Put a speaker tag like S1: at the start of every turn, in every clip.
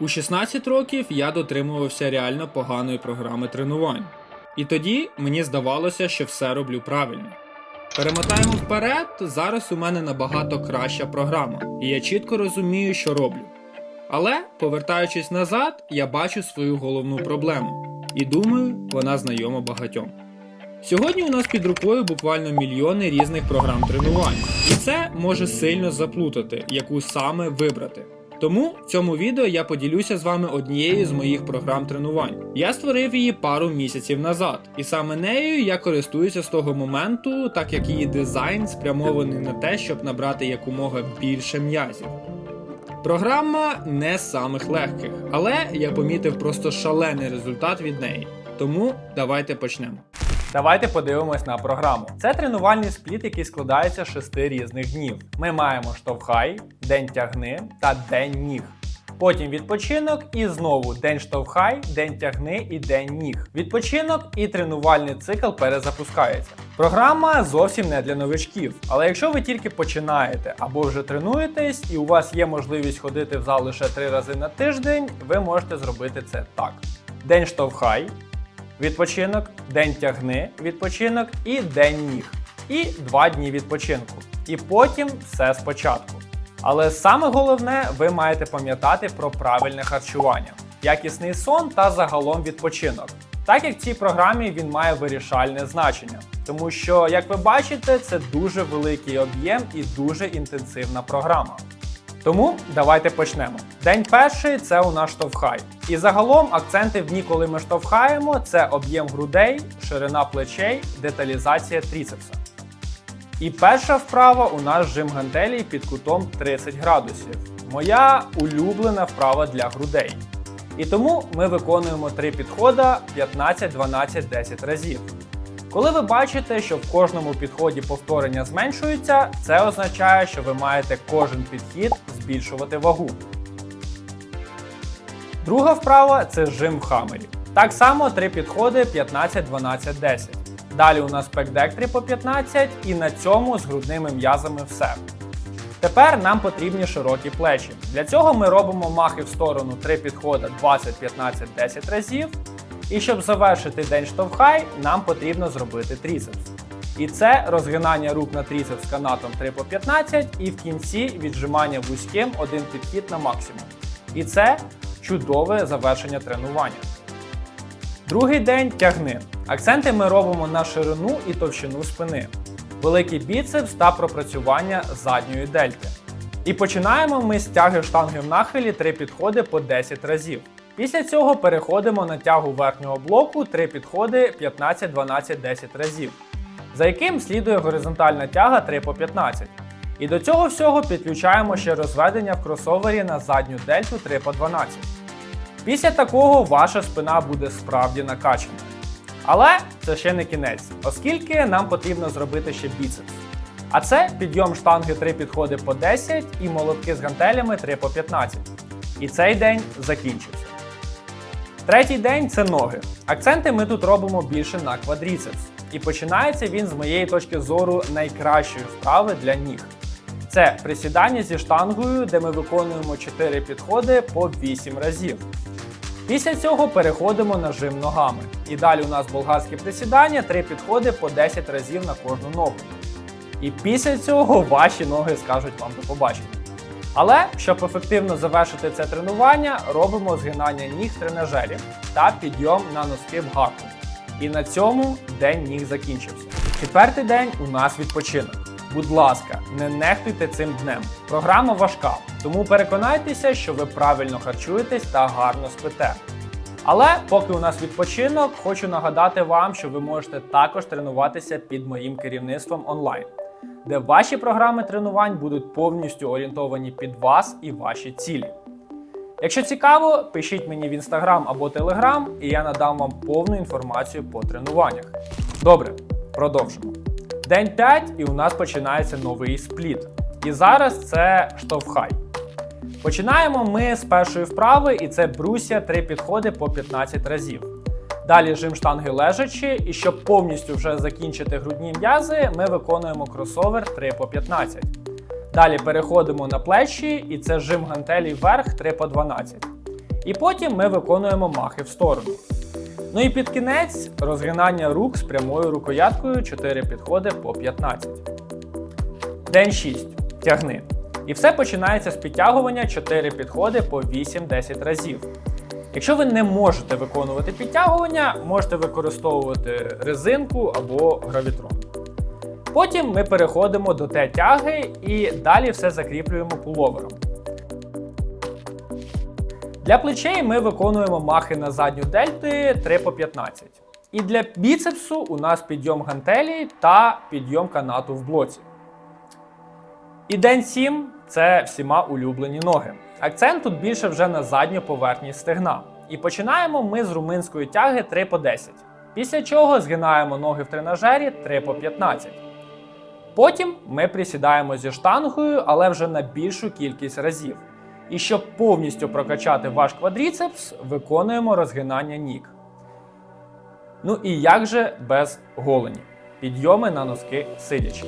S1: У 16 років я дотримувався реально поганої програми тренувань. І тоді мені здавалося, що все роблю правильно. Перемотаємо вперед, зараз у мене набагато краща програма, і я чітко розумію, що роблю. Але, повертаючись назад, я бачу свою головну проблему. І думаю, вона знайома багатьом. Сьогодні у нас під рукою буквально мільйони різних програм тренувань, і це може сильно заплутати, яку саме вибрати. Тому в цьому відео я поділюся з вами однією з моїх програм тренувань. Я створив її пару місяців назад, і саме нею я користуюся з того моменту, так як її дизайн спрямований на те, щоб набрати якомога більше м'язів. Програма не з самих легких, але я помітив просто шалений результат від неї. Тому давайте почнемо.
S2: Давайте подивимось на програму. Це тренувальний спліт, який складається з шести різних днів. Ми маємо штовхай, день тягни та день ніг. Потім відпочинок і знову день штовхай, день тягни і день ніг. Відпочинок і тренувальний цикл перезапускається. Програма зовсім не для новичків, але якщо ви тільки починаєте або вже тренуєтесь, і у вас є можливість ходити в зал лише три рази на тиждень, ви можете зробити це так: день штовхай, відпочинок, день тягни, відпочинок і день ніг. І два дні відпочинку. І потім все спочатку. Але саме головне, ви маєте пам'ятати про правильне харчування, якісний сон та загалом відпочинок. Так як в цій програмі він має вирішальне значення, тому що, як ви бачите, це дуже великий об'єм і дуже інтенсивна програма. Тому давайте почнемо. День перший це у нас штовхай. І загалом акценти в дні, коли ми штовхаємо, це об'єм грудей, ширина плечей, деталізація тріцепса. І перша вправа у нас жим гантелей під кутом 30 градусів. Моя улюблена вправа для грудей. І тому ми виконуємо три підходи 15, 12, 10 разів. Коли ви бачите, що в кожному підході повторення зменшуються, це означає, що ви маєте кожен підхід збільшувати вагу. Друга вправа це жим в хамері. Так само три підходи 15, 12, 10. Далі у нас пекдек по 15 і на цьому з грудними м'язами все. Тепер нам потрібні широкі плечі. Для цього ми робимо махи в сторону 3 підходи 20, 15, 10 разів. І щоб завершити день штовхай, нам потрібно зробити тріцепс. І це розгинання рук на тріцепс канатом 3 по 15 і в кінці віджимання вузьким один підхід на максимум. І це чудове завершення тренування. Другий день тягни. Акценти ми робимо на ширину і товщину спини, великий біцепс та пропрацювання задньої дельти. І починаємо ми з тяги штанги в нахилі 3 підходи по 10 разів. Після цього переходимо на тягу верхнього блоку 3 підходи 15, 12, 10 разів, за яким слідує горизонтальна тяга 3 по 15. І до цього всього підключаємо ще розведення в кросовері на задню дельту 3 по 12. Після такого ваша спина буде справді накачана. Але це ще не кінець, оскільки нам потрібно зробити ще біцепс. А це підйом штанги 3 підходи по 10 і молотки з гантелями 3 по 15. І цей день закінчився. Третій день це ноги. Акценти ми тут робимо більше на квадріцепс. І починається він з моєї точки зору найкращої вправи для ніг. Це присідання зі штангою, де ми виконуємо 4 підходи по 8 разів. Після цього переходимо на жим ногами. І далі у нас болгарське присідання, 3 підходи по 10 разів на кожну ногу. І після цього ваші ноги скажуть вам до побачення. Але щоб ефективно завершити це тренування, робимо згинання ніг в тренажері та підйом на носки в гаку. І на цьому день ніг закінчився. Четвертий день у нас відпочинок. Будь ласка, не нехтуйте цим днем. Програма важка, тому переконайтеся, що ви правильно харчуєтесь та гарно спите. Але поки у нас відпочинок, хочу нагадати вам, що ви можете також тренуватися під моїм керівництвом онлайн, де ваші програми тренувань будуть повністю орієнтовані під вас і ваші цілі. Якщо цікаво, пишіть мені в інстаграм або телеграм, і я надам вам повну інформацію по тренуваннях. Добре, продовжимо. День 5 і у нас починається новий спліт. І зараз це штовхай. Починаємо ми з першої вправи, і це бруся 3 підходи по 15 разів. Далі жим штанги лежачи, і щоб повністю вже закінчити грудні м'язи, ми виконуємо кросовер 3 по 15. Далі переходимо на плечі, і це жим гантелі вверх 3 по 12. І потім ми виконуємо махи в сторону. Ну і під кінець розгинання рук з прямою рукояткою 4 підходи по 15. День 6. Тягни. І все починається з підтягування 4 підходи по 8-10 разів. Якщо ви не можете виконувати підтягування, можете використовувати резинку або гравітрон. Потім ми переходимо до Т-тяги і далі все закріплюємо пуловером. Для плечей ми виконуємо махи на задню дельти 3 по 15. І для біцепсу у нас підйом гантелі та підйом канату в блоці. І день 7 це всіма улюблені ноги. Акцент тут більше вже на задню поверхність стегна. І починаємо ми з руминської тяги 3 по 10. Після чого згинаємо ноги в тренажері 3 по 15. Потім ми присідаємо зі штангою, але вже на більшу кількість разів. І щоб повністю прокачати ваш квадріцепс, виконуємо розгинання ніг. Ну і як же без голені? Підйоми на носки сидячи.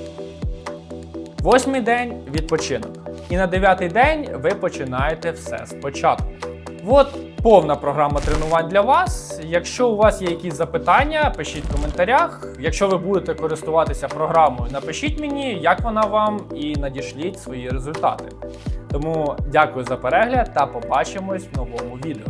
S2: Восьмий день відпочинок. І на дев'ятий день ви починаєте все спочатку. От повна програма тренувань для вас. Якщо у вас є якісь запитання, пишіть в коментарях. Якщо ви будете користуватися програмою, напишіть мені, як вона вам, і надішліть свої результати. Тому дякую за перегляд та побачимось в новому відео.